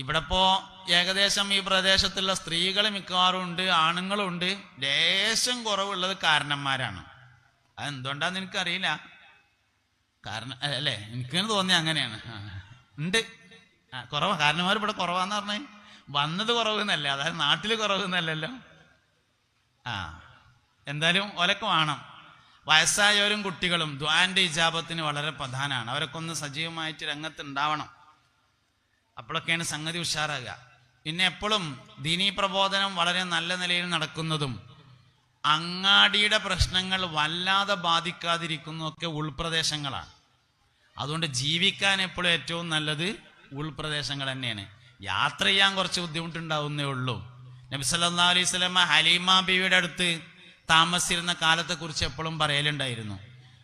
ഇവിടെ ഇപ്പോ ഏകദേശം ഈ പ്രദേശത്തുള്ള സ്ത്രീകൾ മിക്കവാറും ഉണ്ട് ആണുങ്ങളും ഉണ്ട്. ലേശം കുറവുള്ളത് കാരണന്മാരാണ്. അതെന്തുകൊണ്ടാന്ന് എനിക്കറിയില്ല. കാരണം അല്ലേ? എനിക്ക് തോന്നി അങ്ങനെയാണ്. ഉണ്ട്. ആ കുറവാ. കാരണന്മാർ ഇവിടെ കുറവാന്ന് പറഞ്ഞേ വന്നത് കുറവ് എന്നല്ല അതായത് നാട്ടിൽ കുറവ് എന്നല്ലല്ലോ ആ എന്തായാലും ഒലക്ക് വേണം. വയസ്സായവരും കുട്ടികളും ദ്വാന്റെ ഇജാപത്തിന് വളരെ പ്രധാനമാണ്. അവരൊക്കെ ഒന്ന് സജീവമായിട്ട് രംഗത്ത് ഉണ്ടാവണം അപ്പോഴൊക്കെയാണ് സംഗതി ഉഷാറാകുക. പിന്നെ എപ്പോഴും ദീനീ പ്രബോധനം വളരെ നല്ല നിലയിൽ നടക്കുന്നതും അങ്ങാടിയുടെ പ്രശ്നങ്ങൾ വല്ലാതെ ബാധിക്കാതിരിക്കുന്നതൊക്കെ ഉൾപ്രദേശങ്ങളാണ്. അതുകൊണ്ട് ജീവിക്കാൻ എപ്പോഴും ഏറ്റവും നല്ലത് ഉൾപ്രദേശങ്ങൾ തന്നെയാണ്. യാത്ര ചെയ്യാൻ കുറച്ച് ബുദ്ധിമുട്ടുണ്ടാവുന്നേ ഉള്ളൂ. നബി സല്ലാ അലൈഹി സ്വലമ ഹലീമ ബീവിയുടെ അടുത്ത് താമസിച്ചിരുന്ന കാലത്തെക്കുറിച്ച് എപ്പോഴും പറയലുണ്ടായിരുന്നു.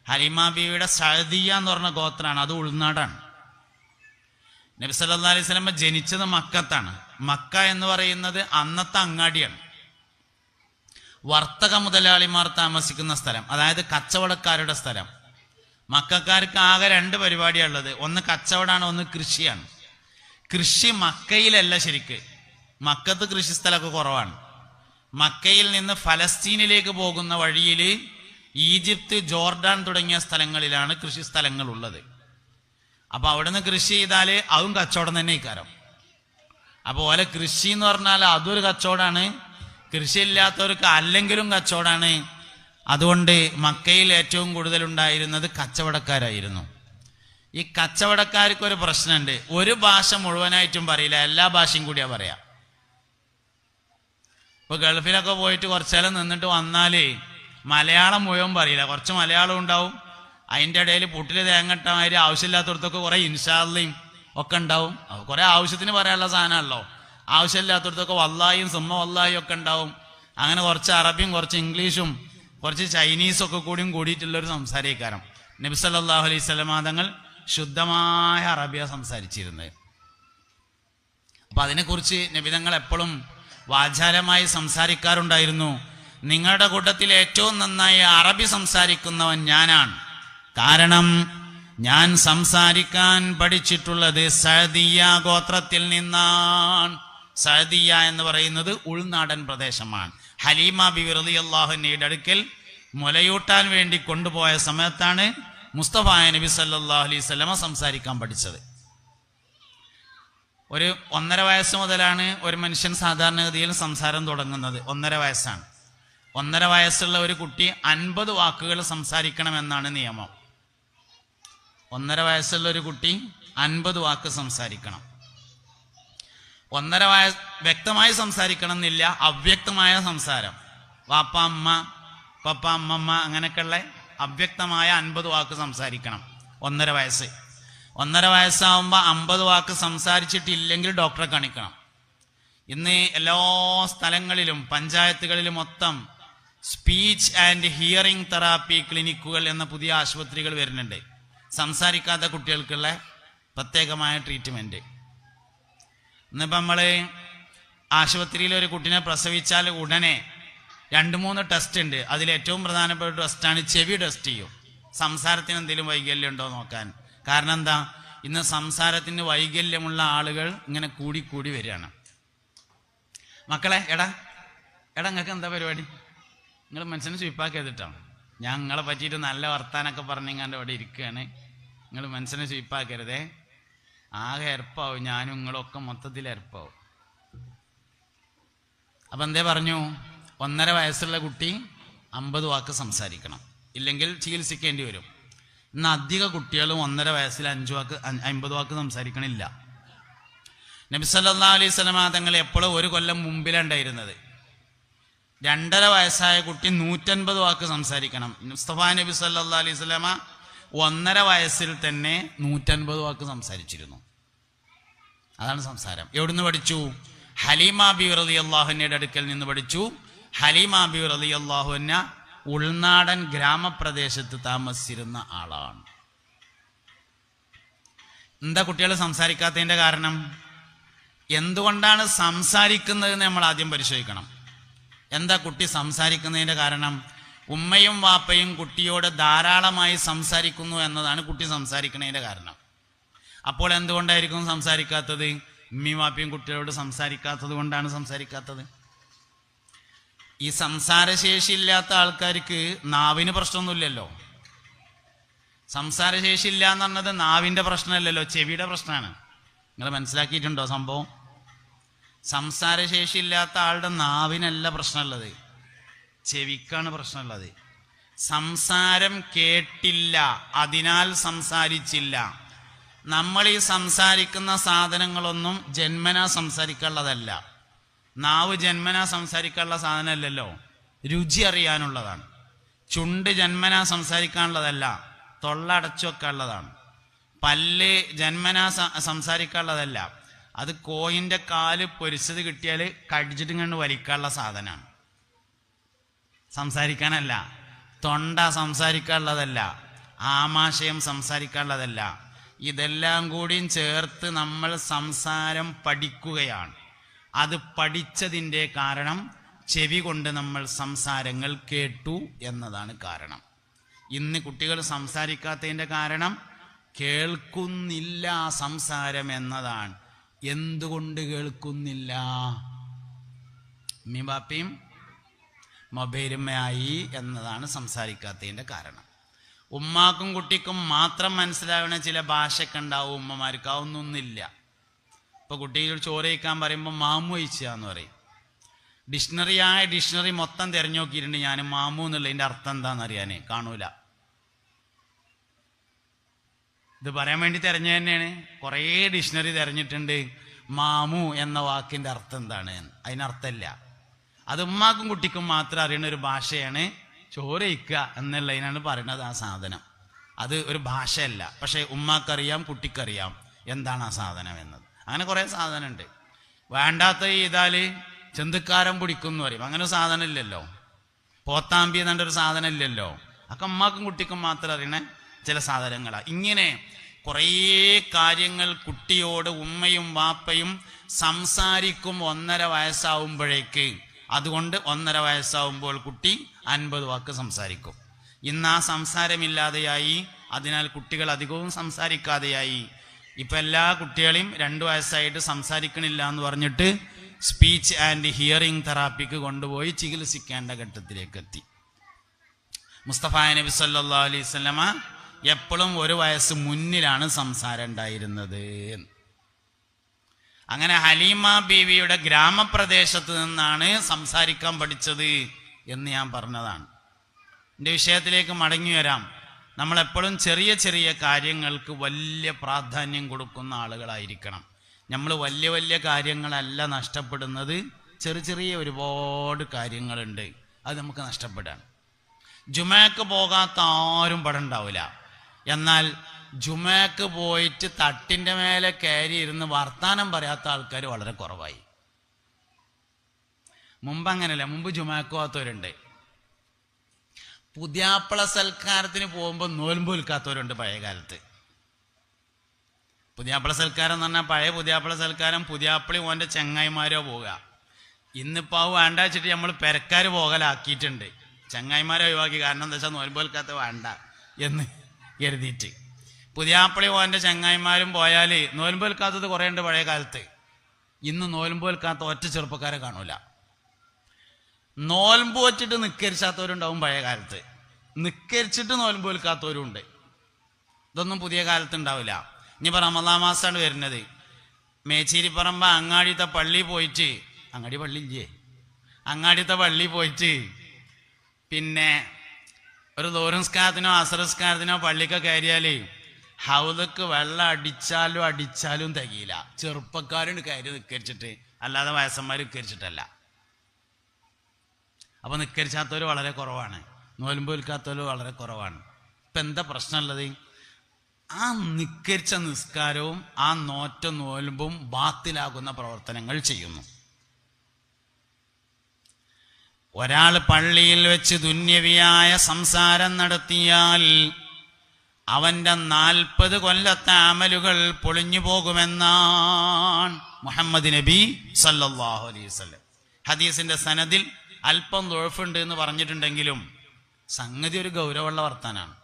ഹലീമ ബീവിയുടെ സഅദിയ എന്ന് പറഞ്ഞ ഗോത്രാണ് അത് ഉൾനാടാണ്. നബി അലൈഹി സ്വലമ ജനിച്ചത് മക്കത്താണ്. മക്ക എന്ന് പറയുന്നത് അന്നത്തെ അങ്ങാടിയാണ്. വർത്തക മുതലാളിമാർ താമസിക്കുന്ന സ്ഥലം അതായത് കച്ചവടക്കാരുടെ സ്ഥലം. മക്കാർക്ക് ആകെ രണ്ട് പരിപാടിയുള്ളത് ഒന്ന് കച്ചവടമാണ് ഒന്ന് കൃഷിയാണ്. കൃഷി മക്കയിലല്ല ശരിക്ക്. മക്കത്ത് കൃഷി സ്ഥലമൊക്കെ കുറവാണ്. മക്കയിൽ നിന്ന് ഫലസ്തീനിലേക്ക് പോകുന്ന വഴിയിൽ ഈജിപ്ത് ജോർഡാൻ തുടങ്ങിയ സ്ഥലങ്ങളിലാണ് കൃഷി സ്ഥലങ്ങൾ ഉള്ളത് അപ്പൊ അവിടുന്ന് കൃഷി ചെയ്താൽ അതും കച്ചവടം തന്നെ ഇക്കാരം അപ്പൊ ഓലെ കൃഷി എന്ന് പറഞ്ഞാൽ അതൊരു കച്ചവടമാണ് കൃഷി ഇല്ലാത്തവർക്ക് അല്ലെങ്കിലും കച്ചവടമാണ് അതുകൊണ്ട് മക്കയിൽ ഏറ്റവും കൂടുതൽ ഉണ്ടായിരുന്നത് കച്ചവടക്കാരായിരുന്നു. ഈ കച്ചവടക്കാർക്ക് ഒരു പ്രശ്നമുണ്ട്. ഒരു ഭാഷ മുഴുവനായിട്ടും പറയില്ല. എല്ലാ ഭാഷയും കൂടിയാ പറയാ. ഇപ്പൊ ഗൾഫിലൊക്കെ പോയിട്ട് കുറച്ചേരം നിന്നിട്ട് വന്നാൽ മലയാളം മുഴുവൻ പറയില്ല. കുറച്ച് മലയാളം ഉണ്ടാവും. അതിന്റെ ഇടയിൽ പൊട്ടിൽ തേങ്ങട്ടമാതിരി ആവശ്യമില്ലാത്തടത്തൊക്കെ കുറെ ഇൻഷാല്ലയും ഒക്കെ ഉണ്ടാവും. കുറേ ആവശ്യത്തിന് പറയാനുള്ള സാധനമല്ലോ ആവശ്യമില്ലാത്തടത്തൊക്കെ വല്ലായും സുമ്മ വല്ലായും ഒക്കെ ഉണ്ടാവും. അങ്ങനെ കുറച്ച് അറബിയും കുറച്ച് ഇംഗ്ലീഷും കുറച്ച് ചൈനീസും ഒക്കെ കൂടിയും കൂടിയിട്ടുള്ള ഒരു സംസാരിക്കാരം. നബി സല്ലല്ലാഹു അലൈഹി സ്വലമാ തങ്ങൾ ശുദ്ധമായ അറബിയ സംസാരിച്ചിരുന്നത്. അപ്പൊ അതിനെക്കുറിച്ച് നബിതങ്ങൾ എപ്പോഴും വാചാരമായി സംസാരിക്കാറുണ്ടായിരുന്നു. നിങ്ങളുടെ കൂട്ടത്തിൽ ഏറ്റവും നന്നായി അറബി സംസാരിക്കുന്നവൻ ഞാനാണ്. കാരണം ഞാൻ സംസാരിക്കാൻ പഠിച്ചിട്ടുള്ളത് സഅദിയ ഗോത്രത്തിൽ നിന്നാണ്. സഅദിയ എന്ന് പറയുന്നത് ഉൾനാടൻ പ്രദേശമാണ്. ഹലീമ ബിബി അള്ളാഹുനയുടെ അടുക്കൽ മുലയൂട്ടാൻ വേണ്ടി കൊണ്ടുപോയ സമയത്താണ് മുസ്തഫ നബി സല്ലല്ലാഹു അലൈഹി വസല്ലമ സംസാരിക്കാൻ പഠിച്ചത്. ഒരു ഒന്നര വയസ്സ് മുതലാണ് ഒരു മനുഷ്യൻ സാധാരണഗതിയിൽ സംസാരം തുടങ്ങുന്നത്. ഒന്നര വയസ്സാണ്. ഒന്നര വയസ്സുള്ള ഒരു കുട്ടി അൻപത് വാക്കുകൾ സംസാരിക്കണമെന്നാണ് നിയമം. ഒന്നര വയസ്സുള്ള ഒരു കുട്ടി അൻപത് വാക്ക് സംസാരിക്കണം. ഒന്നര വയസ് വ്യക്തമായി സംസാരിക്കണം എന്നില്ല അവ്യക്തമായ സംസാരം. വാപ്പ അമ്മ പപ്പ അമ്മമ്മ അങ്ങനെയൊക്കെയുള്ള അവ്യക്തമായ അൻപത് വാക്ക് സംസാരിക്കണം ഒന്നര വയസ്സ്. ഒന്നര വയസ്സാവുമ്പോൾ അമ്പത് വാക്ക് സംസാരിച്ചിട്ടില്ലെങ്കിൽ ഡോക്ടറെ കാണിക്കണം. ഇന്ന് എല്ലാ സ്ഥലങ്ങളിലും പഞ്ചായത്തുകളിലും മൊത്തം സ്പീച്ച് ആൻഡ് ഹിയറിംഗ് തെറാപ്പി ക്ലിനിക്കുകൾ എന്ന പുതിയ ആശുപത്രികൾ വരുന്നുണ്ട്. സംസാരിക്കാത്ത കുട്ടികൾക്കുള്ള പ്രത്യേകമായ ട്രീറ്റ്മെന്റ് ഇന്നിപ്പോൾ നമ്മൾ ആശുപത്രിയിൽ ഒരു കുട്ടിനെ പ്രസവിച്ചാൽ ഉടനെ രണ്ട് മൂന്ന് ടെസ്റ്റ് ഉണ്ട്. അതിൽ ഏറ്റവും പ്രധാനപ്പെട്ട ടെസ്റ്റാണ് ചെവി ടെസ്റ്റ് ചെയ്യും. സംസാരത്തിന് എന്തെങ്കിലും വൈകല്യം ഉണ്ടോ നോക്കാൻ. കാരണം എന്താ? ഇന്ന് സംസാരത്തിന് വൈകല്യമുള്ള ആളുകൾ ഇങ്ങനെ കൂടി കൂടി വരികയാണ്. മക്കളെ എടാ എടാ നിങ്ങൾക്ക് എന്താ പരിപാടി? നിങ്ങൾ മനസ്സിന് സ്വീപ്പാക്കി ചെയ്തിട്ടാണ് ഞാൻ നിങ്ങളെ പറ്റിയിട്ട് നല്ല വർത്താനൊക്കെ പറഞ്ഞിങ്ങാണ്ട് അവിടെ ഇരിക്കുകയാണ് നിങ്ങൾ മനസ്സിനെ സ്വീപ്പാക്കരുതേ. ആകെ എരപ്പാവും ഞാനും നിങ്ങളൊക്കെ മൊത്തത്തിൽ എരപ്പാവും. അപ്പം എന്തേ പറഞ്ഞു? ഒന്നര വയസ്സുള്ള കുട്ടി അമ്പത് വാക്ക് സംസാരിക്കണം. ഇല്ലെങ്കിൽ ചികിത്സിക്കേണ്ടി വരും. ഇന്ന് അധിക കുട്ടികളും ഒന്നര വയസ്സിൽ അഞ്ച് വാക്ക് അമ്പത് വാക്ക് സംസാരിക്കണില്ല. നബിസല്ലാ അലൈഹി സ്വലമ തങ്ങൾ എപ്പോഴും ഒരു കൊല്ലം മുമ്പിലുണ്ടായിരുന്നത് രണ്ടര വയസ്സായ കുട്ടി നൂറ്റൻപത് വാക്ക് സംസാരിക്കണം. മുസ്തഫ നബി സല്ലാ അലൈഹി സ്വലമ ഒന്നര വയസ്സിൽ തന്നെ നൂറ്റൻപത് വാക്ക് സംസാരിച്ചിരുന്നു. അതാണ് സംസാരം. എവിടുന്ന് പഠിച്ചു? ഹലീമ ബി റലി അള്ളാഹുവിന്റെ അടുക്കൽ നിന്ന് പഠിച്ചു. ഹലീമ ബി റലി അള്ളാഹുവിന ഉൾനാടൻ ഗ്രാമപ്രദേശത്ത് താമസിച്ചിരുന്ന ആളാണ്. എന്താ കുട്ടികൾ സംസാരിക്കാത്തതിന്റെ കാരണം? എന്തുകൊണ്ടാണ് സംസാരിക്കുന്നത് നമ്മൾ ആദ്യം പരിശോധിക്കണം. എന്താ കുട്ടി സംസാരിക്കുന്നതിന്റെ കാരണം? ഉമ്മയും വാപ്പയും കുട്ടിയോട് ധാരാളമായി സംസാരിക്കുന്നു എന്നതാണ് കുട്ടി സംസാരിക്കുന്നതിന്റെ കാരണം. അപ്പോൾ എന്തുകൊണ്ടായിരിക്കും സംസാരിക്കാത്തത്? ഉമ്മയും വാപ്പയും കുട്ടിയോട് സംസാരിക്കാത്തത് കൊണ്ടാണ് സംസാരിക്കാത്തത്. ഈ സംസാരശേഷി ഇല്ലാത്ത ആൾക്കാർക്ക് നാവിന് പ്രശ്നമൊന്നുമില്ലല്ലോ. സംസാരശേഷി ഇല്ല എന്ന് പറഞ്ഞത് നാവിന്റെ പ്രശ്നമല്ലല്ലോ ചെവിയുടെ പ്രശ്നമാണ്. നിങ്ങൾ മനസ്സിലാക്കിയിട്ടുണ്ടോ സംഭവം? സംസാരശേഷി ഇല്ലാത്ത ആളുടെ നാവിനല്ല പ്രശ്നമുള്ളത്. ചെവിക്കാണ് പ്രശ്നമുള്ളത്. സംസാരം കേട്ടില്ല. അതിനാൽ സംസാരിച്ചില്ല. നമ്മൾ ഈ സംസാരിക്കുന്ന സാധനങ്ങളൊന്നും ജന്മന സംസാരിക്കാനുള്ളതല്ല. നാവ് ജന്മന സംസാരിക്കാനുള്ള സാധനമല്ലല്ലോ. രുചി അറിയാനുള്ളതാണ്. ചുണ്ട് ജന്മന സംസാരിക്കാനുള്ളതല്ല. തൊള്ള വെക്കാനുള്ളതാണ്. പല്ല് ജന്മന സംസാരിക്കാനുള്ളതല്ല. അത് കോയിന്റെ കാൽ പൊരിച്ചത് കിട്ടിയാൽ കടിച്ചിട്ട് കണ്ട് വലിക്കാനുള്ള സാധനമാണ്. സംസാരിക്കാനല്ല. തൊണ്ട സംസാരിക്കാനുള്ളതല്ല. ആമാശയം സംസാരിക്കാനുള്ളതല്ല. ഇതെല്ലാം കൂടിയും ചേർത്ത് നമ്മൾ സംസാരം പഠിക്കുകയാണ്. അത് പഠിച്ചതിന്റെ കാരണം ചെവി കൊണ്ട് നമ്മൾ സംസാരങ്ങൾ കേട്ടു എന്നതാണ് കാരണം. ഇന്ന് കുട്ടികൾ സംസാരിക്കാത്തതിന്റെ കാരണം കേൾക്കുന്നില്ല സംസാരം എന്നതാണ്. എന്തുകൊണ്ട് കേൾക്കുന്നില്ല? ഉമ്മയും ബാപ്പയും മൊബൈലുമയായി എന്നതാണ് സംസാരിക്കാത്തതിന്റെ കാരണം. ഉമ്മാക്കും കുട്ടിക്കും മാത്രം മനസ്സിലാവുന്ന ചില ഭാഷയൊക്കെ ഉണ്ടാവും ഉമ്മമാർക്ക് അതൊന്നൊന്നില്ല. ഇപ്പൊ കുട്ടികൾ ചോറ് കഴിക്കാൻ പറയുമ്പോൾ മാമു എന്ന് പറയും. ഡിക്ഷണറിയായ ഡിക്ഷണറി മൊത്തം തിരഞ്ഞു നോക്കിയിട്ടുണ്ട് ഞാൻ മാമു എന്നുള്ളതിന്റെ അർത്ഥം എന്താണെന്ന് അറിയാനേ? കാണൂല. ഇത് പറയാൻ വേണ്ടി തിരഞ്ഞു തന്നെയാണ്. കുറേ ഡിക്ഷണറി തിരഞ്ഞിട്ടുണ്ട്. മാമു എന്ന വാക്കിന്റെ അർത്ഥം എന്താണ്? അതിനർത്ഥമില്ല. അത് ഉമ്മാക്കും കുട്ടിക്കും മാത്രം അറിയുന്ന ഒരു ഭാഷയാണ് ചോരയിക്കുക എന്നുള്ളതിനാണ് പറയുന്നത് ആ സാധനം. അത് ഒരു ഭാഷയല്ല. പക്ഷെ ഉമ്മാക്കറിയാം കുട്ടിക്കറിയാം എന്താണ് ആ സാധനം എന്നത്. അങ്ങനെ കുറേ സാധനമുണ്ട്. വേണ്ടാത്ത ചെയ്താൽ ചെന്തുക്കാരം പിടിക്കും എന്ന് പറയും. അങ്ങനെ ഒരു സാധനം ഇല്ലല്ലോ പോത്താമ്പി എന്നുണ്ട് ഒരു സാധനം ഇല്ലല്ലോ ഒക്കെ അമ്മക്കും കുട്ടിക്കും മാത്രം അറിയണ ചില സാധനങ്ങളാണ് ഇങ്ങനെ കുറേ കാര്യങ്ങൾ കുട്ടിയോട് ഉമ്മയും വാപ്പയും സംസാരിക്കും ഒന്നര വയസ്സാവുമ്പോഴേക്ക് അതുകൊണ്ട് ഒന്നര വയസ്സാവുമ്പോൾ കുട്ടി അൻപത് വാക്ക് സംസാരിക്കും. ഇന്ന് ആ സംസാരമില്ലാതെയായി അതിനാൽ കുട്ടികൾ അധികവും സംസാരിക്കാതെയായി. ഇപ്പൊ എല്ലാ കുട്ടികളെയും രണ്ട് വയസ്സായിട്ട് സംസാരിക്കണില്ല എന്ന് പറഞ്ഞിട്ട് സ്പീച്ച് ആൻഡ് ഹിയറിംഗ് തെറാപ്പിക്ക് കൊണ്ടുപോയി ചികിത്സിക്കേണ്ട ഘട്ടത്തിലേക്ക് എത്തി മുസ്തഫ നബി സല്ലാ സ്വലമ എപ്പോഴും ഒരു വയസ്സ് മുന്നിലാണ് സംസാരം ഉണ്ടായിരുന്നത് അങ്ങനെ ഹലീമ ബീവിയുടെ ഗ്രാമപ്രദേശത്ത് നിന്നാണ് സംസാരിക്കാൻ പഠിച്ചത് എന്ന് ഞാൻ പറഞ്ഞതാണ്. എന്റെ വിഷയത്തിലേക്ക് മടങ്ങി വരാം. നമ്മളെപ്പോഴും ചെറിയ ചെറിയ കാര്യങ്ങൾക്ക് വലിയ പ്രാധാന്യം കൊടുക്കുന്ന ആളുകളായിരിക്കണം. നമ്മൾ വലിയ വലിയ കാര്യങ്ങളല്ല നഷ്ടപ്പെടുന്നത്. ചെറിയ ചെറിയ ഒരുപാട് കാര്യങ്ങളുണ്ട്. അത് നമുക്ക് നഷ്ടപ്പെടാം. ജുമയ്ക്ക് പോകാത്ത ആരും പടം എന്നാൽ ജുമയ്ക്ക് പോയിട്ട് തട്ടിന്റെ മേലെ കയറി ഇരുന്ന് വർത്താനം പറയാത്ത ആൾക്കാർ വളരെ കുറവായി. മുമ്പ് അങ്ങനല്ല മുമ്പ് ജുമാക്ക് പോകാത്തവരുണ്ട്. പുതിയാപ്പള സൽക്കാരത്തിന് പോകുമ്പോൾ നോൽമ്പ് വിൽക്കാത്തവരുണ്ട് പഴയ കാലത്ത്. പുതിയാപ്പള സൽക്കാരം എന്ന് പറഞ്ഞാൽ പഴയ പുതിയാപ്പള സൽക്കാരം പുതിയാപ്പളി ഓന്റെ ചങ്ങായിമാരോ പോവുക. ഇന്നിപ്പോൾ അത് വേണ്ട വെച്ചിട്ട് നമ്മൾ പെരക്കാർ പോകലാക്കിയിട്ടുണ്ട്. ചങ്ങായിമാരെ ഒഴിവാക്കി. കാരണം എന്താ വെച്ചാൽ നോൽമ്പ് വിൽക്കാത്ത വേണ്ട എന്ന് കരുതിയിട്ട്. പുതിയാപ്പളി പോകാന്റെ ചങ്ങായിമാരും പോയാൽ നോൽമ്പ് വിൽക്കാത്തത് കുറേ ഉണ്ട് പഴയ കാലത്ത്. ഇന്ന് നോൽമ്പ് വിൽക്കാത്ത ഒറ്റ ചെറുപ്പക്കാരെ കാണൂല. നോൽമ്പ് വെച്ചിട്ട് നിക്കരിച്ചാത്തവരുണ്ടാവും പഴയ കാലത്ത്. നിക്കരിച്ചിട്ട് നോൽമ്പ് വിൽക്കാത്തവരും ഉണ്ട് ഇതൊന്നും പുതിയ കാലത്ത് ഉണ്ടാവില്ല ഇനിയിപ്പോൾ റമദാ മാസമാണ് വരുന്നത്. മേച്ചേരിപ്പറമ്പ് അങ്ങാടിത്തെ പള്ളി പോയിട്ട് അങ്ങാടി പള്ളി ഇല്ലേ? അങ്ങാടിത്തെ പള്ളി പോയിട്ട് പിന്നെ ഒരു ദൂരംസ്കാരത്തിനോ അസുരസ്കാരത്തിനോ പള്ളിക്ക് കയറിയാൽ ഹൗദക്ക് വെള്ളം അടിച്ചാലും അടിച്ചാലും തികയില്ല. ചെറുപ്പക്കാരുണ്ട് കയറി നിക്കരിച്ചിട്ട്. അല്ലാതെ വയസ്സന്മാർ നിക്കരിച്ചിട്ടല്ല. അപ്പോൾ നിക്കരിച്ചാത്തവർ വളരെ കുറവാണ്. നോലുമ്പ് വിൽക്കാത്തവർ വളരെ കുറവാണ്. ഇപ്പൊ എന്താ പ്രശ്നമുള്ളത്? ആ നിക്കരിച്ച നിസ്കാരവും ആ നോറ്റ നോലുമ്പും ബാത്തിലാകുന്ന പ്രവർത്തനങ്ങൾ ചെയ്യുന്നു. ഒരാൾ പള്ളിയിൽ വെച്ച് ദുന്യവിയായ സംസാരം നടത്തിയാൽ അവന്റെ നാൽപ്പത് കൊല്ലത്തെ അമലുകൾ പൊളിഞ്ഞു പോകുമെന്നാണ് മുഹമ്മദ് നബി സല്ലല്ലാഹു അലൈഹി വസല്ലം. ഹദീസിന്റെ സനദിൽ അല്പം ദുഴഫുണ്ട് എന്ന് പറഞ്ഞിട്ടുണ്ടെങ്കിലും സംഗതി ഒരു ഗൗരവമുള്ള വർത്താനാണ്.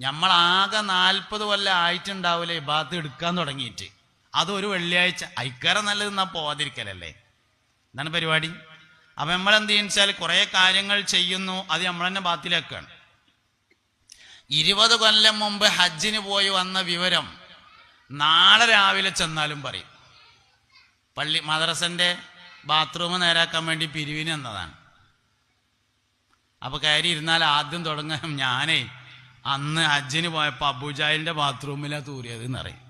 നമ്മൾ ആകെ നാൽപ്പത് കൊല്ലം ആയിട്ടുണ്ടാവില്ലേ ഇബാത്ത് ബാത്ത് എടുക്കാൻ തുടങ്ങിയിട്ട്. അതൊരു വെള്ളിയാഴ്ച. ഐക്കാരം നല്ലത് എന്നാ പോവാതിരിക്കലല്ലേ? എന്താണ് പരിപാടി? അപ്പൊ നമ്മൾ എന്ത് ചെയ്യുന്ന കുറെ കാര്യങ്ങൾ ചെയ്യുന്നു. അത് നമ്മൾ തന്നെ ബാത്തിലാക്കുകയാണ് ഇരുപത് കൊല്ലം മുമ്പ് ഹജ്ജിന് പോയി വന്ന വിവരം നാളെ രാവിലെ ചെന്നാലും പറയും. പള്ളി മദ്രസന്റെ ബാത്റൂം നേരാക്കാൻ വേണ്ടി പിരിവിന് എന്നതാണ് അപ്പൊ കയറി ഇരുന്നാൽ ആദ്യം തുടങ്ങാൻ ഞാനേ അന്ന് ഹജ്ജിന് പോയപ്പോ അബുജാലിന്റെ ബാത്റൂമിലാ തൂറിയത് എന്നറിയും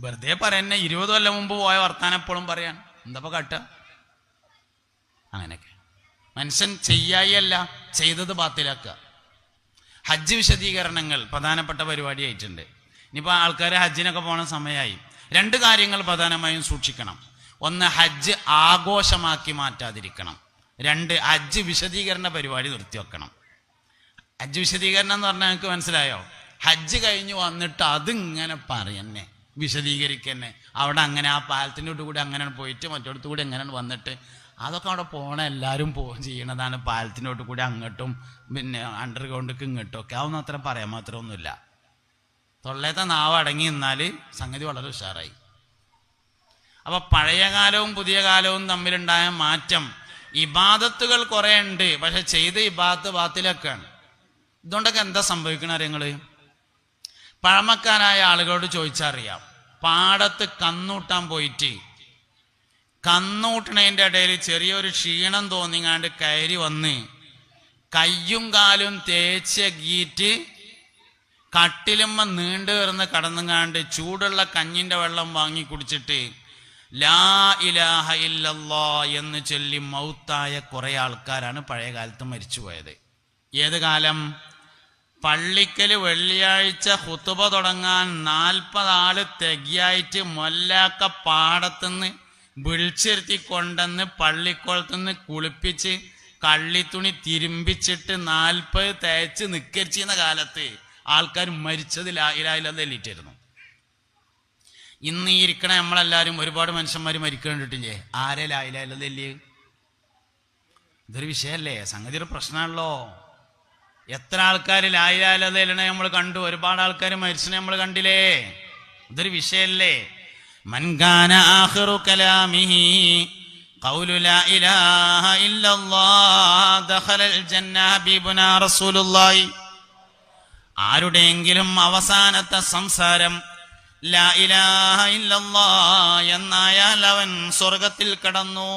വെറുതെ പറയുന്നെ ഇരുപത് കൊല്ലം മുമ്പ് പോയ വർത്താനം എപ്പോഴും പറയാൻ. എന്താ കട്ട അങ്ങനെയൊക്കെ. മനുഷ്യൻ ചെയ്യായല്ല ചെയ്തത് ബാത്തിലാക്കുക. ഹജ്ജ് വിശദീകരണങ്ങൾ പ്രധാനപ്പെട്ട പരിപാടിയായിട്ടുണ്ട് ഇനിയിപ്പോൾ ആൾക്കാർ ഹജ്ജിനൊക്കെ പോണ സമയമായി രണ്ട് കാര്യങ്ങൾ പ്രധാനമായും സൂക്ഷിക്കണം. ഒന്ന് ഹജ്ജ് ആഘോഷമാക്കി മാറ്റാതിരിക്കണം. രണ്ട് ഹജ്ജ് വിശദീകരണ പരിപാടി നിർത്തിവെക്കണം. ഹജ്ജ് വിശദീകരണം എന്ന് പറഞ്ഞാൽ നിങ്ങൾക്ക് മനസ്സിലായോ? ഹജ്ജ് കഴിഞ്ഞ് വന്നിട്ട് അതിങ്ങനെ പറയന്നെ വിശദീകരിക്കന്നെ. അവിടെ അങ്ങനെ ആ പാലത്തിന്റെ കൂടെ അങ്ങനെ പോയിട്ട് മറ്റോടത്ത് കൂടി അങ്ങനെ വന്നിട്ട് അതൊക്കെ അവിടെ പോണ എല്ലാവരും പോ ചെയ്യണതാണ്. പാലത്തിനോട്ട് കൂടി അങ്ങോട്ടും പിന്നെ അണ്ടർഗ്രൗണ്ടിക്ക് ഇങ്ങോട്ടും ഒക്കെ. അതൊന്നും അത്ര പറയാൻ മാത്രമൊന്നുമില്ല. തൊള്ളേത്തെ നാവ് അടങ്ങി നിന്നാൽ സംഗതി വളരെ ഉഷാറായി. അപ്പൊ പഴയ കാലവും പുതിയ കാലവും തമ്മിലുണ്ടായ മാറ്റം ഇബാദത്തുകൾ കുറെ ഉണ്ട്. പക്ഷെ ചെയ്ത ഇബാദത്ത് ബാത്തിലൊക്കെയാണ്. ഇതുകൊണ്ടൊക്കെ എന്താ സംഭവിക്കണ നിങ്ങൾ പഴമക്കാരായ ആളുകളോട് ചോദിച്ചറിയാം പാടത്ത് കന്നൂട്ടാൻ പോയിട്ട് കന്നൂട്ടണതിന്റെ ഇടയിൽ ചെറിയൊരു ക്ഷീണം തോന്നിങ്ങാണ്ട് കയറി വന്ന് കയ്യും കാലും തേച്ച് ഗീറ്റ് കട്ടിലുമ്മ നീണ്ടു കയറുന്ന കടന്നുങ്ങാണ്ട് ചൂടുള്ള കഞ്ഞിന്റെ വെള്ളം വാങ്ങി കുടിച്ചിട്ട് ലാ ഇലാഹ ഇല്ലല്ലാ എന്ന് ചൊല്ലി മൗത്തായ കുറേ ആൾക്കാരാണ് പഴയ കാലത്ത് മരിച്ചുപോയത് ഏത് കാലം? പള്ളിക്കൽ വെള്ളിയാഴ്ച ഹുത്തുബ തുടങ്ങാൻ നാൽപ്പത് ആൾ മൊല്ലാക്ക പാടത്തുനിന്ന് വിളിച്ചിരുത്തി കൊണ്ടെന്ന് പള്ളിക്കുളത്തുനിന്ന് കുളിപ്പിച്ച് കള്ളി കള്ളിത്തുണി തിരുമ്പിച്ചിട്ട് നാൽപ്പത് തേച്ച് നിക്കരിച്ചിരുന്ന കാലത്ത് ആൾക്കാർ മരിച്ചത് ലായിലായില്ലാതെ എല്ലിട്ടായിരുന്നു ഇന്ന് ഈ ഇരിക്കണ നമ്മളെല്ലാവരും ഒരുപാട് മനുഷ്യന്മാർ മരിക്കേണ്ടിട്ടില്ലേ ആരെ ലായില്ലാതെ എല്ലിയേ ഇതൊരു വിഷയമല്ലേ സംഗതി ഒരു പ്രശ്നമാണല്ലോ. എത്ര ആൾക്കാർ ലായിലാലതയിലണ നമ്മൾ കണ്ടു? ഒരുപാട് ആൾക്കാർ മരിച്ചനെ നമ്മൾ കണ്ടില്ലേ? ഇതൊരു വിഷയല്ലേ? മൻകാന ആഖിറു കലാമിഹി ഖൗലു ലാ ഇലാഹ ഇല്ലല്ലാഹ് ദഖലൽ ജന്ന رسول റസൂലുള്ളാഹി. ആരുടെയെങ്കിലും അവസാനത്തെ സംസാരം ലാ ഇലാഹ ഇല്ലല്ലാഹ് എന്നായാൽ അവൻ സ്വർഗത്തിൽ കടന്നു.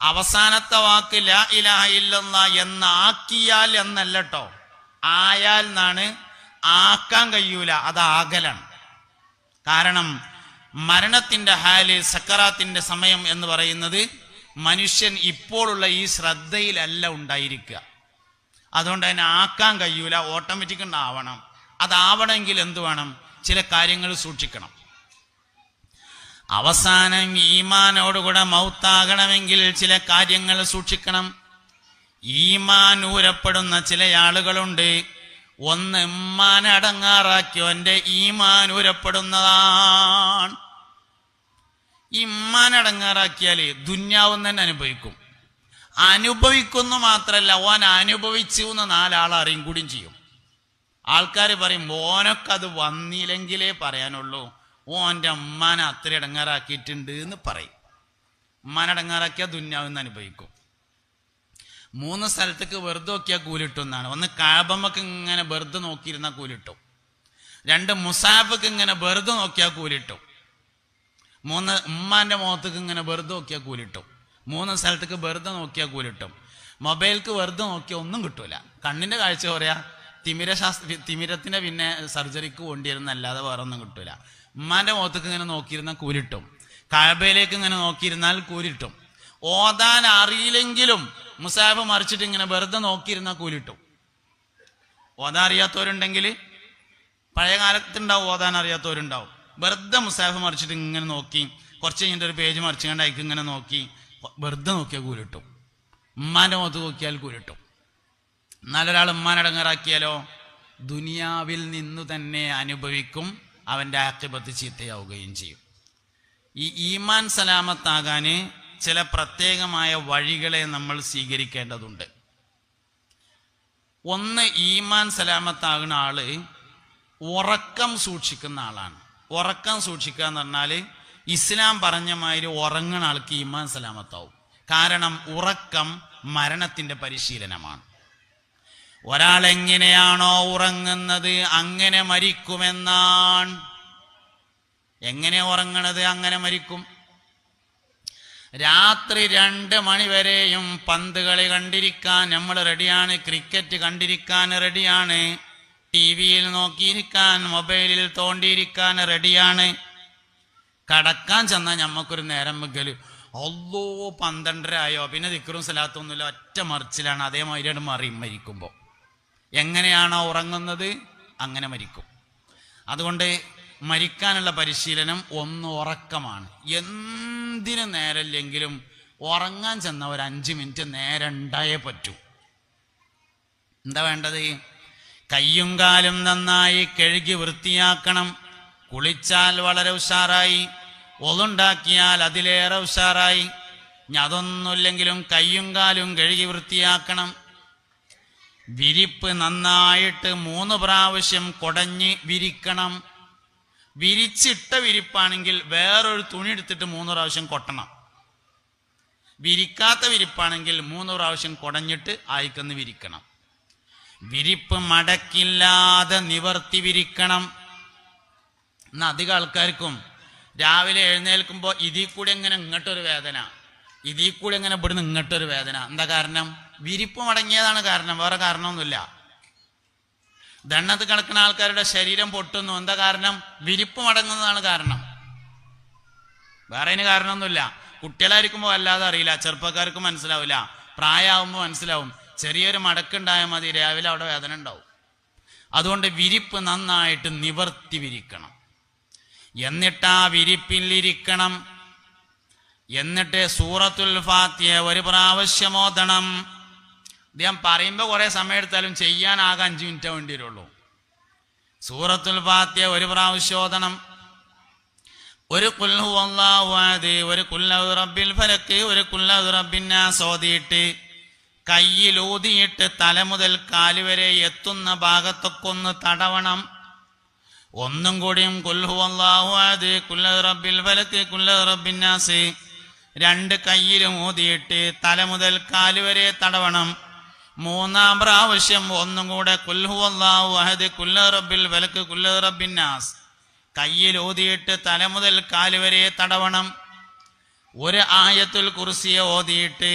അവസാനത്തെ വാക്ക് ലാ ഇലാഹ ഇല്ലല്ലാ എന്നാക്കിയാൽ എന്നല്ല കേട്ടോ ആയാൽ എന്നാണ്? ആക്കാൻ കഴിയൂല. അത് ആകലാണ്. കാരണം മരണത്തിന്റെ ഹാൽ സക്കറാത്തിന്റെ സമയം എന്ന് പറയുന്നത് മനുഷ്യൻ ഇപ്പോഴുള്ള ഈ ശ്രദ്ധയിലല്ല ഉണ്ടായിരിക്കുക. അതുകൊണ്ട് തന്നെ ആക്കാൻ കഴിയൂല ഓട്ടോമാറ്റിക് ഉണ്ടാവണം അതാവണമെങ്കിൽ എന്തു വേണം? ചില കാര്യങ്ങൾ സൂക്ഷിക്കണം. അവസാനം ഈമാനോടുകൂടെ മൗത്താകണമെങ്കിൽ ചില കാര്യങ്ങൾ സൂക്ഷിക്കണം. ഈമാൻ ഊരപ്പെടുന്ന ചില ആളുകളുണ്ട്. ഒന്ന് ഇമ്മാനടങ്ങാറാക്കിയോ അടങ്ങാറാക്കിയോന്റെ ഈമാൻ ഊരപ്പെടുന്നതാണ്. ഇമ്മാൻ അടങ്ങാറാക്കിയാൽ ദുന്യാവും തന്നെ അനുഭവിക്കും. അനുഭവിക്കുന്നു മാത്രല്ല ഓൻ അനുഭവിച്ചു എന്ന് നാലാൾ അറിയും കൂടിയും ചെയ്യും. ആൾക്കാർ പറയും അത് വന്നില്ലെങ്കിലേ പറയാനുള്ളൂ. ഓന്റെ അമ്മാനെ അത്ര ഇടങ്ങാറാക്കിയിട്ടുണ്ട് എന്ന് പറയും. ഉമ്മാനടങ്ങാറാക്കിയാൽ ദുന്യാവ് എന്ന് അനുഭവിക്കും. മൂന്ന് സ്ഥലത്തേക്ക് വെറുതെ നോക്കിയാൽ കൂലിട്ടുമെന്നാണ് ഒന്ന് കാബമ്മക്ക് ഇങ്ങനെ വെറുതെ നോക്കിയിരുന്നാൽ കൂലിട്ടും. രണ്ട് മുസാഫക്ക് ഇങ്ങനെ വെറുതെ നോക്കിയാൽ കൂലിട്ടും. മൂന്ന് ഉമ്മാന്റെ മുഖത്തേക്ക് ഇങ്ങനെ വെറുതെ നോക്കിയാൽ കൂലിട്ടും. മൂന്ന് സ്ഥലത്തേക്ക് വെറുതെ നോക്കിയാൽ കൂലിട്ടും. മൊബൈൽക്ക് വെറുതെ നോക്കിയാൽ ഒന്നും കിട്ടൂല. കണ്ണിന്റെ കാഴ്ച പറയാ തിമിര ശാസ്ത്ര തിമിരത്തിന്റെ പിന്നെ സർജറിക്ക് കൊണ്ടിരുന്നല്ലാതെ വേറെ ഒന്നും കിട്ടൂല. ഉമ്മാന്റെ മുഖത്തേക്ക് ഇങ്ങനെ നോക്കിയിരുന്നാൽ കൂലിട്ടും. കഴബയിലേക്ക് ഇങ്ങനെ നോക്കിയിരുന്നാൽ കൂലിട്ടും. ഓതാൻ അറിയില്ലെങ്കിലും മുസാഫ് മറിച്ചിട്ട് ഇങ്ങനെ വെറുതെ നോക്കിയിരുന്നാൽ കൂലിട്ടും. ഓതാൻ അറിയാത്തവരുണ്ടെങ്കിൽ പഴയ കാലത്തുണ്ടാവും ഓതാൻ അറിയാത്തവരുണ്ടാവും. വെറുതെ മുസാഫ് മറിച്ചിട്ട് ഇങ്ങനെ നോക്കി. കുറച്ച് കഴിഞ്ഞിട്ട് ഒരു പേജ് മറിച്ചുകൊണ്ട് അയക്ക് ഇങ്ങനെ നോക്കി. വെറുതെ നോക്കിയാൽ കൂലിട്ടും ഉമ്മാന്റെ മുഖത്ത് നോക്കിയാൽ കൂലിട്ടും എന്നാലൊരാൾ ഉമ്മാനടങ്ങാറാക്കിയാലോ ദുനിയാവിൽ നിന്നു തന്നെ അനുഭവിക്കും അവന്റെ ആക്കിപത്ത് ചീത്തയാവുകയും ചെയ്യും. ഈ ഈമാൻ സലാമത്താകാൻ ചില പ്രത്യേകമായ വഴികളെ നമ്മൾ സ്വീകരിക്കേണ്ടതുണ്ട്. ഒന്ന് ഈമാൻ സലാമത്താകുന്ന ആൾ ഉറക്കം സൂക്ഷിക്കുന്ന ആളാണ്. ഉറക്കം സൂക്ഷിക്കുക എന്ന് പറഞ്ഞാൽ ഇസ്ലാം പറഞ്ഞ മാതിരി ഉറങ്ങുന്ന ആൾക്ക് ഇമാൻ സലാമത്താവും. കാരണം ഉറക്കം മരണത്തിന്റെ പരിശീലനമാണ്. ഒരാൾ എങ്ങനെയാണോ ഉറങ്ങുന്നത് അങ്ങനെ മരിക്കുമെന്നാണ്. എങ്ങനെ ഉറങ്ങണത് അങ്ങനെ മരിക്കും. രാത്രി രണ്ട് മണിവരെയും പന്ത് കളി കണ്ടിരിക്കാൻ നമ്മൾ റെഡിയാണ് ക്രിക്കറ്റ് കണ്ടിരിക്കാൻ റെഡിയാണ് ടി വിയിൽ നോക്കിയിരിക്കാൻ മൊബൈലിൽ തോണ്ടിയിരിക്കാൻ റെഡിയാണ്. കടക്കാൻ ചെന്നാൽ ഞമ്മക്കൊരു നേരം വെക്കൽ. ഒല്ലോ പന്ത്രണ്ടര ആയോ പിന്നെ ദിക്കറും സ്ഥലത്തൊന്നുമില്ല ഒറ്റ മറിച്ചിലാണ് അതേമാതിരിയാണ് മറി മരിക്കുമ്പോൾ എങ്ങനെയാണോ ഉറങ്ങുന്നത് അങ്ങനെ മരിക്കും. അതുകൊണ്ട് മരിക്കാനുള്ള പരിശീലനം ഒന്ന് ഉറക്കമാണ്. എന്തിനു നേരമില്ലെങ്കിലും ഉറങ്ങാൻ ചെന്ന ഒരു അഞ്ച് മിനിറ്റ് നേരം ഉണ്ടായേ പറ്റൂ. എന്താ വേണ്ടത്? കയ്യും കാലും നന്നായി കഴുകി വൃത്തിയാക്കണം. കുളിച്ചാൽ വളരെ ഉഷാറായി. ഒതുണ്ടാക്കിയാൽ അതിലേറെ ഉഷാറായി. അതൊന്നുമില്ലെങ്കിലും കയ്യും കാലും കഴുകി വൃത്തിയാക്കണം. വിരിപ്പ് നന്നായിട്ട് മൂന്ന് പ്രാവശ്യം കൊടഞ്ഞ് വിരിക്കണം. വിരിച്ചിട്ട വിരിപ്പാണെങ്കിൽ വേറൊരു തുണി എടുത്തിട്ട് മൂന്ന് പ്രാവശ്യം കൊട്ടണം. വിരിക്കാത്ത വിരിപ്പാണെങ്കിൽ മൂന്ന് പ്രാവശ്യം കുടഞ്ഞിട്ട് ആയിക്കൊന്ന് വിരിക്കണം. വിരിപ്പ് മടക്കില്ലാതെ നിവർത്തി വിരിക്കണം എന്ന അധികം ആൾക്കാർക്കും രാവിലെ എഴുന്നേൽക്കുമ്പോൾ ഇതിൽ കൂടി എങ്ങനെ ഇങ്ങോട്ടൊരു വേദന ഇതിൽ കൂടി എങ്ങനെ ഇവിടുന്ന് ഇങ്ങോട്ടൊരു വേദന. എന്താ കാരണം? വിരിപ്പ് മടങ്ങിയതാണ് കാരണം വേറെ കാരണമൊന്നുമില്ല. ദണ്ണത്ത് കിടക്കുന്ന ആൾക്കാരുടെ ശരീരം പൊട്ടുന്നു. എന്താ കാരണം? വിരിപ്പ് മടങ്ങുന്നതാണ് കാരണം. വേറെ അതിന് കാരണമൊന്നുമില്ല. കുട്ടികളായിരിക്കുമ്പോൾ അല്ലാതെ അറിയില്ല. ചെറുപ്പക്കാർക്ക് മനസ്സിലാവില്ല. പ്രായമാകുമ്പോൾ മനസ്സിലാവും. ചെറിയൊരു മടക്കുണ്ടായാൽ മതി രാവിലെ അവിടെ വേദന ഉണ്ടാവും. അതുകൊണ്ട് വിരിപ്പ് നന്നായിട്ട് നിവർത്തി വിരിക്കണം. എന്നിട്ട് ആ വിരിപ്പിലിരിക്കണം. എന്നിട്ട് സൂറത്തുൽ ഫാത്തിയ ഒരു പ്രാവശ്യം ഓതണം. ഞാൻ പറയുമ്പോൾ കുറേ സമയം എടുത്താലും ചെയ്യാൻ ആകെ അഞ്ച് മിനിറ്റ് വേണ്ടി വരുള്ളൂ സൂറത്തുൽ ഫാത്തിയ ഒരു പ്രാവശ്യം ഓതണം. ഒരു കുല്ലു ഒന്നാവാതെ ഒരു കുല്ലു റബ്ബിൽ ഫലക്ക് ഒരു കുല്ലു റബ്ബിന്നാസ് ഓതിയിട്ട് കയ്യിൽ ഊതിയിട്ട് തല മുതൽ കാലുവരെ എത്തുന്ന ഭാഗത്തൊക്കെ ഒന്ന് തടവണം. ഒന്നും കൂടിയും കുൽഹു കുല്ലഹു റബ്ബിൽ ഫലക്ക് കുല്ല റബ്ബിന്നാസ് രണ്ട് കയ്യിലും ഊതിയിട്ട് തല മുതൽ കാലുവരെ തടവണം. മൂന്നാം പ്രാവശ്യം ഒന്നും കൂടെ കുൽഹു അഹദ് കുല്ല റബ്ബിൽ വലക്ക് കുല്ല റബ്ബിന്നാസ് കയ്യിൽ ഊതിയിട്ട് തല മുതൽ കാലുവരെ തടവണം. ഒരു ആയത്തുൽ കുറിസിയെ ഓതിയിട്ട്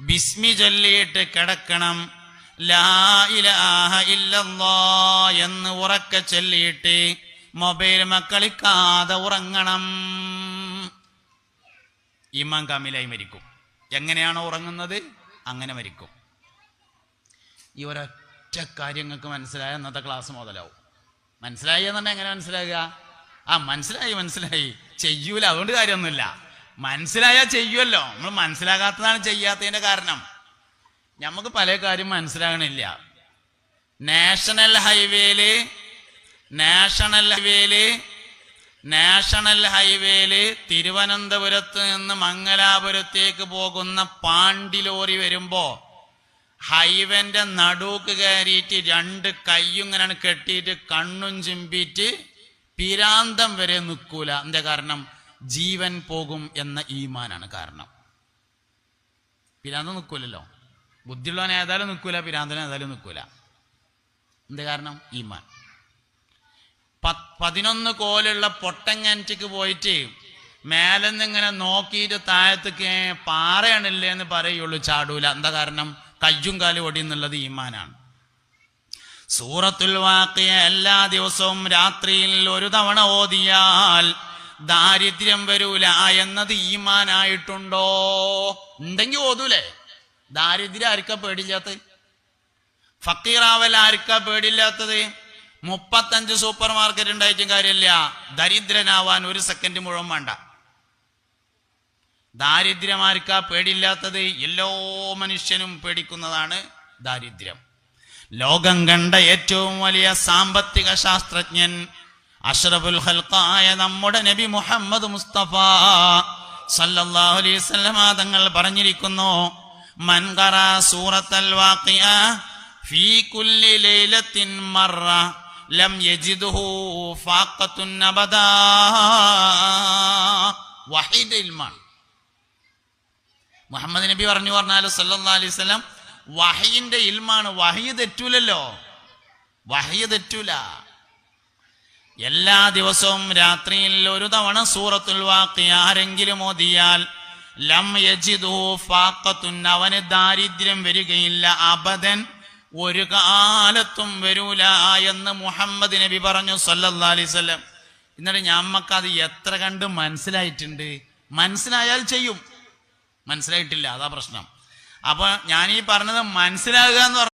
ബിസ്മി ചൊല്ലിയിട്ട് കിടക്കണം. എന്ന് ഉറക്കെ ചൊല്ലിയിട്ട് മൊബൈൽ മക്കളിക്കാതെ ഉറങ്ങണം. ഇമാം കാമിലായി മരിക്കും. എങ്ങനെയാണോ ഉറങ്ങുന്നത്? അങ്ങനെ മരിക്കും. ഈ ഒരൊറ്റ കാര്യങ്ങൾക്ക് മനസ്സിലായ അന്നത്തെ ക്ലാസ് മുതലാവും. മനസ്സിലായി എന്നുണ്ടെങ്കിൽ എങ്ങനെ മനസ്സിലാകുക ആ മനസ്സിലായി മനസ്സിലായി. ചെയ്യൂല അതുകൊണ്ട് കാര്യമൊന്നുമില്ല. മനസ്സിലായാൽ ചെയ്യുമല്ലോ നമ്മൾ മനസ്സിലാകാത്തതാണ് ചെയ്യാത്തതിന്റെ കാരണം. നമുക്ക് പല കാര്യം മനസ്സിലാകണില്ല. നാഷണൽ ഹൈവേയിൽ നാഷണൽ ഹൈവേയിൽ നാഷണൽ ഹൈവേയിൽ തിരുവനന്തപുരത്ത് നിന്ന് മംഗലാപുരത്തേക്ക് പോകുന്ന പാണ്ടി ലോറി വരുമ്പോ ഹൈവേന്റെ നടുക്ക് കയറിയിട്ട് രണ്ട് കയ്യും ഇങ്ങനെ കെട്ടിയിട്ട് കണ്ണും ചിമ്പിയിട്ട് പിരാന്തം വരെ നിൽക്കൂല എന്താ കാരണം? ജീവൻ പോകും എന്ന ഈമാനാണ് കാരണം. പിരാന്തം നിൽക്കൂലല്ലോ ബുദ്ധിയുള്ളവൻ ഏതായാലും നിൽക്കൂല പിരാന്തൻ ഏതായാലും നിൽക്കൂല എന്ത് കാരണം? ഈമാൻ. പതിനൊന്ന് കോലുള്ള പൊട്ടങ്ങാന്റിക്ക് പോയിട്ട് മേലെന്ന് ഇങ്ങനെ നോക്കിയിട്ട് താഴത്തേക്ക് പാറയാണില്ലേ എന്ന് പറയുള്ളൂ ചാടൂല. എന്താ കാരണം? കയ്യും കാലും ഒടിയുന്നുള്ളത് ഈമാനാണ്. സൂറത്തുൽ വാക്കിയ എല്ലാ ദിവസവും രാത്രിയിൽ ഒരു തവണ ഓതിയാൽ ദാരിദ്ര്യം വരൂല എന്നത് ഈമാനായിട്ടുണ്ടോ? ഉണ്ടെങ്കിൽ ഓതൂലേ. ദാരിദ്ര്യം ആർക്കാ പേടില്ലാത്തത് ഫക്കീറാവൽ ആർക്കാ പേടില്ലാത്തത് മുപ്പത്തഞ്ച് സൂപ്പർ മാർക്കറ്റ് ഉണ്ടായിട്ടും കാര്യമില്ല. ദരിദ്രനാവാൻ ഒരു സെക്കൻഡ് മുഴുവൻ വേണ്ട. ദാരിദ്ര്യം ആർക്കാ പേടില്ലാത്തത് എല്ലാ മനുഷ്യനും പേടിക്കുന്നതാണ് ദാരിദ്ര്യം. ലോകം കണ്ട ഏറ്റവും വലിയ സാമ്പത്തിക ശാസ്ത്രജ്ഞൻ അഷ്റഫുൽ ഖൽഖായ നമ്മുടെ നബി മുഹമ്മദ് മുസ്തഫ സല്ലല്ലാഹു അലൈഹി വസല്ലമ തങ്ങൾ പറഞ്ഞിരിക്കുന്നു മൻ ഖറ സൂറത്തൽ വാഖിയ ഫീ കുല്ലി ലൈലത്തിൻ മറ ലം യജിദുഹു ഫാഖത്തുൻ അബദ വഹീദ് ഇൽമാണ് മുഹമ്മദ് നബി പറഞ്ഞു പറഞ്ഞാൽ സല്ലല്ലാഹു അലൈഹി വസല്ലം വഹയിന്റെ ഇൽമാണ് വഹീ തെറ്റൂലല്ലോ വഹീ തെറ്റൂല. എല്ലാ ദിവസവും രാത്രിയിൽ ഒരു തവണ സൂറത്തുൽ വാക്കി ആരെങ്കിലും ഓതിയാൽ ലം യജിദു ഫാക്കത്തുൻ അവന് ദാരിദ്ര്യം വരികയില്ല അബദൻ ഒരു കാലത്തും വരൂല എന്ന് മുഹമ്മദ് നബി പറഞ്ഞു സല്ലല്ലാ അലൈഹി വസല്ലം. എന്നിട്ട് ഞമ്മക്ക് അത് എത്ര കണ്ട് മനസ്സിലായിട്ടുണ്ട്? മനസ്സിലായാൽ ചെയ്യും. മനസ്സിലായിട്ടില്ല അതാ പ്രശ്നം. അപ്പൊ ഞാൻ ഈ പറഞ്ഞത് മനസ്സിലാകുക എന്ന്